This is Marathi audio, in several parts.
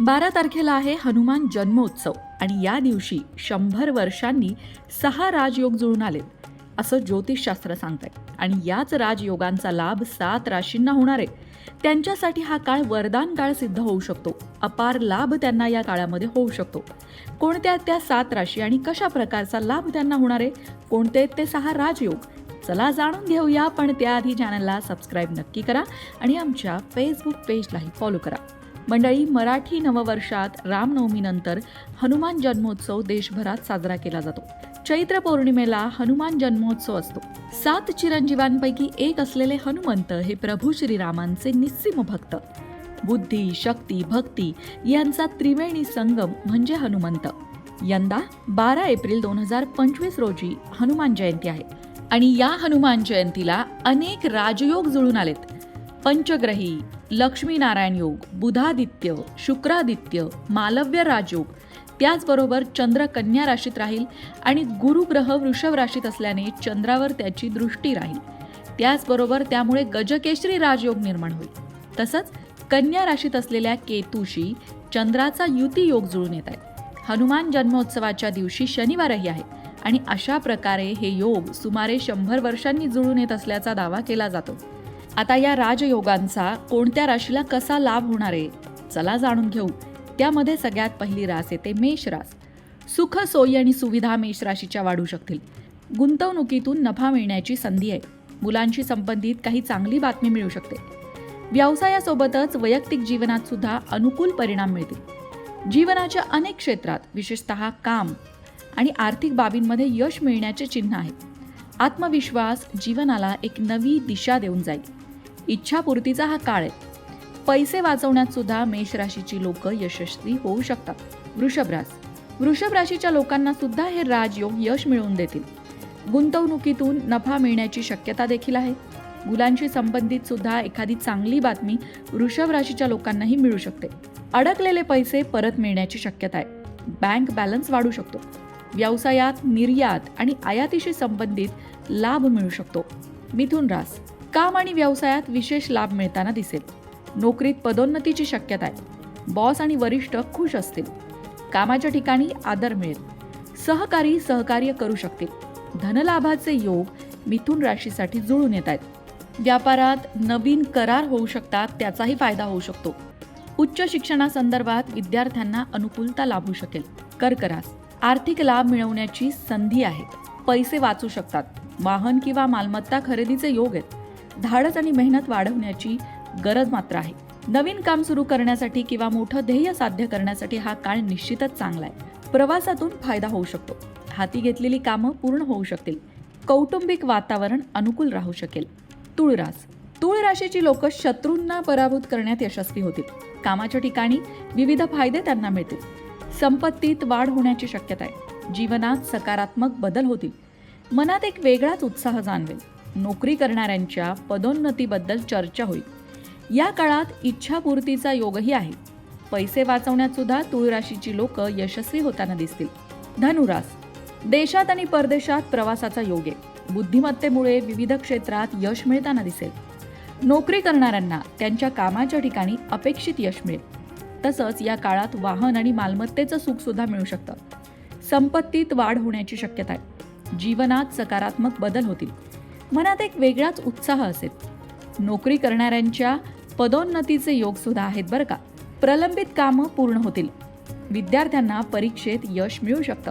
बारा तारखेला आहे हनुमान जन्मोत्सव आणि या दिवशी शंभर वर्षांनी सहा राजयोग जुळून आलेत असं ज्योतिषशास्त्र सांगतंय. आणि याच राजयोगांचा लाभ सात राशींना होणार आहे. त्यांच्यासाठी हा काळ वरदान काळ सिद्ध होऊ शकतो. अपार लाभ त्यांना या काळामध्ये होऊ शकतो. कोणत्या त्या सात राशी आणि कशा प्रकारचा लाभ त्यांना होणार आहे? कोणते आहेत ते सहा राजयोग? चला जाणून घेऊया पण त्याआधी चॅनलला सबस्क्राईब नक्की करा आणि आमच्या फेसबुक पेजलाही फॉलो करा. मंडळी मराठी नववर्षात रामनवमीनंतर हनुमान जन्मोत्सव देशभरात साजरा केला जातो. चैत्र पौर्णिमेला हनुमान जन्मोत्सव असतो. सात चिरंजीवांपैकी एक असलेले हनुमंत हे प्रभू श्रीरामांचे निस्सिम भक्त. बुद्धी शक्ती भक्ती यांचा त्रिवेणी संगम म्हणजे हनुमंत. यंदा बारा एप्रिल दोन हजार पंचवीस रोजी हनुमान जयंती आहे आणि या हनुमान जयंतीला अनेक राजयोग जुळून आलेत. पंचग्रही लक्ष्मीनारायण योग बुधादित्य शुक्रादित्य मालव्य राजयोग. त्याचबरोबर चंद्र कन्या राशीत राहील आणि गुरुग्रह वृषभ राशीत असल्याने चंद्रावर त्याची दृष्टी राहील. त्याचबरोबर त्यामुळे गजकेशरी राजयोग निर्माण होईल. तसंच कन्या राशीत असलेल्या केतूशी चंद्राचा युती योग जुळून येत आहे. हनुमान जन्मोत्सवाच्या दिवशी शनिवारही आहे आणि अशा प्रकारे हे योग सुमारे शंभर वर्षांनी जुळून येत असल्याचा दावा केला जातो. आता या राजयोगांचा कोणत्या राशीला कसा लाभ होणार आहे चला जाणून घेऊ. त्यामध्ये सगळ्यात पहिली रास येते मेष रास. सुख सोयी आणि सुविधा मेष राशीच्या वाढू शकतील. गुंतवणुकीतून नफा मिळण्याची संधी आहे. मुलांशी संबंधित काही चांगली बातमी मिळू शकते. व्यवसायासोबतच वैयक्तिक जीवनात सुद्धा अनुकूल परिणाम मिळतील. जीवनाच्या अनेक क्षेत्रात विशेषतः काम आणि आर्थिक बाबींमध्ये यश मिळण्याचे चिन्ह आहे. आत्मविश्वास जीवनाला एक नवी दिशा देऊन जाईल. इच्छापूर्तीचा हा काळ आहे. पैसे वाचवण्यात सुद्धा मेष राशीची लोक यशस्वी होऊ शकतात. वृषभ रास. वृषभ राशीच्या लोकांना सुद्धा हे राजयोग यश मिळवून देतील. गुंतवणुकीतून नफा मिळण्याची शक्यता देखील आहे. मुलांशी संबंधित सुद्धा एखादी चांगली बातमी वृषभ राशीच्या लोकांनाही मिळू शकते. अडकलेले पैसे परत मिळण्याची शक्यता आहे. बँक बॅलन्स वाढू शकतो. व्यवसायात निर्यात आणि आयातीशी संबंधित लाभ मिळू शकतो. मिथुन रास. काम आणि व्यवसायात विशेष लाभ मिळताना दिसेल. नोकरीत पदोन्नतीची शक्यता आहे. बॉस आणि वरिष्ठ खुश असतील. कामाच्या ठिकाणी आदर मिळेल. सहकारी सहकार्य करू शकतील. धनलाभाचे योग मिथुन राशीसाठी जुळून येत आहेत. व्यापारात नवीन करार होऊ शकतात त्याचाही फायदा होऊ शकतो. उच्च शिक्षणासंदर्भात विद्यार्थ्यांना अनुकूलता लाभू शकेल. कर्करास आर्थिक लाभ मिळवण्याची संधी आहे. पैसे वाचू शकतात. वाहन किंवा मालमत्ता खरेदीचे योग आहेत. धाडस आणि मेहनत वाढवण्याची गरज मात्र आहे. नवीन काम सुरू करण्यासाठी किंवा मोठं ध्येय साध्य करण्यासाठी हा काळ निश्चितच चांगला आहे. प्रवासातून फायदा होऊ शकतो. हाती घेतलेली कामं पूर्ण होऊ शकतील. कौटुंबिक वातावरण अनुकूल राहू शकेल. तुळरास तुळ राशीची लोक शत्रूंना पराभूत करण्यात यशस्वी होतील. कामाच्या ठिकाणी विविध फायदे त्यांना मिळतील. संपत्तीत वाढ होण्याची शक्यता आहे. जीवनात सकारात्मक बदल होतील. मनात एक वेगळाच उत्साह जाणवेल. नोकरी करणाऱ्यांच्या पदोन्नतीबद्दल चर्चा होईल. या काळात इच्छापूर्तीचा योगही आहे. पैसे वाचवण्यात सुद्धा तुळ राशीची लोक यशस्वी होताना दिसतील. धनुरास देशात आणि परदेशात प्रवासाचा योग आहे बुद्धिमत्तेमुळे विविध क्षेत्रात यश मिळताना दिसेल. नोकरी करणाऱ्यांना त्यांच्या कामाच्या ठिकाणी अपेक्षित यश मिळेल. तसंच या काळात वाहन आणि मालमत्तेचं सुख सुद्धा मिळू शकतं. संपत्तीत वाढ होण्याची शक्यता आहे. जीवनात सकारात्मक बदल होतील. मनात एक वेगळाच उत्साह असेल. नोकरी करणाऱ्यांच्या पदोन्नतीचे योग सुद्धा आहेत बरं का. प्रलंबित कामं पूर्ण होतील. विद्यार्थ्यांना परीक्षेत यश मिळू शकतं.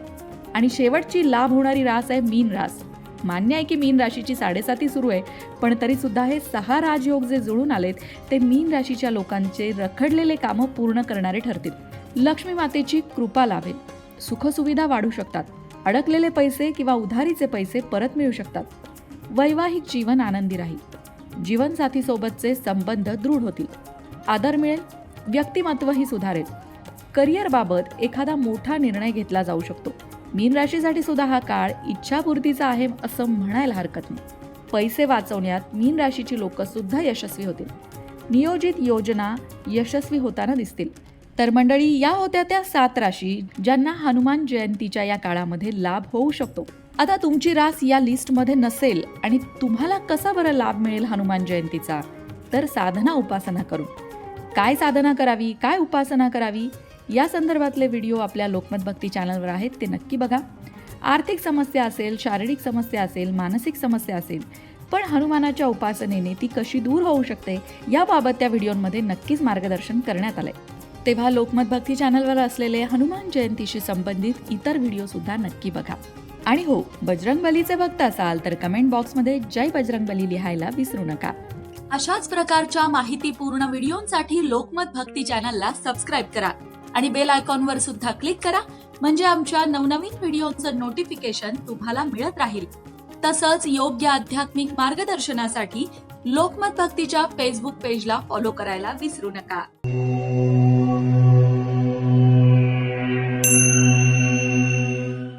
आणि शेवटची लाभ होणारी रास आहे मीन रास. मान्य आहे की मीन राशीची साडेसाती सुरू आहे पण तरी सुद्धा हे सहा राजयोग जे जुळून आलेत ते मीन राशीच्या लोकांचे रखडलेले कामं पूर्ण करणारे ठरतील. लक्ष्मी मातेची कृपा लाभेल. सुखसुविधा वाढू शकतात. अडकलेले पैसे किंवा उधारीचे पैसे परत मिळू शकतात. वैवाहिक जीवन आनंदी राहील. जीवनसाथीसोबतचे संबंध दृढ होतील. आदर मिळेल व्यक्तिमत्वही सुधारेल. करिअरबाबत एखादा मोठा निर्णय घेतला जाऊ शकतो. मीन राशीसाठी सुद्धा हा काळ इच्छापूर्तीचा आहे असं म्हणायला हरकत नाही. पैसे वाचवण्यात मीन राशीची लोक सुद्धा यशस्वी होतील. नियोजित योजना यशस्वी होताना दिसतील. तर मंडळी या होत्या त्या सात राशी ज्यांना हनुमान जयंतीच्या या काळामध्ये लाभ होऊ शकतो. आता तुमची रास या लिस्टमध्ये नसेल आणि तुम्हाला कसा बरं लाभ मिळेल हनुमान जयंतीचा? तर साधना उपासना करू. काय साधना करावी? काय उपासना करावी? या संदर्भातले व्हिडिओ आपल्या लोकमत भक्ती चॅनलवर आहेत ते नक्की बघा. आर्थिक समस्या असेल शारीरिक समस्या असेल मानसिक समस्या असेल पण हनुमानाच्या उपासनेने ती कशी दूर होऊ शकते याबाबत त्या व्हिडिओमध्ये नक्कीच मार्गदर्शन करण्यात आलंय. तेव्हा लोकमत भक्ती चॅनलवर असलेले हनुमान जयंतीशी संबंधित इतर व्हिडिओ सुद्धा नक्की बघा. आणि हो बजरंग बलीचे भक्त असाल तर कमेंट बॉक्समध्ये जय बजरंग बली लिहायला विसरू नका. अशाच प्रकारच्या माहितीपूर्ण व्हिडिओंसाठी लोकमत भक्ती चॅनलला सबस्क्राईब करा आणि बेल आयकॉनवर सुद्धा क्लिक करा म्हणजे आमच्या नवनवीन व्हिडिओचं नोटिफिकेशन तुम्हाला मिळत राहील. तसंच योग्य आध्यात्मिक मार्गदर्शनासाठी लोकमत भक्तीच्या फेसबुक पेजला फॉलो करायला विसरू नका.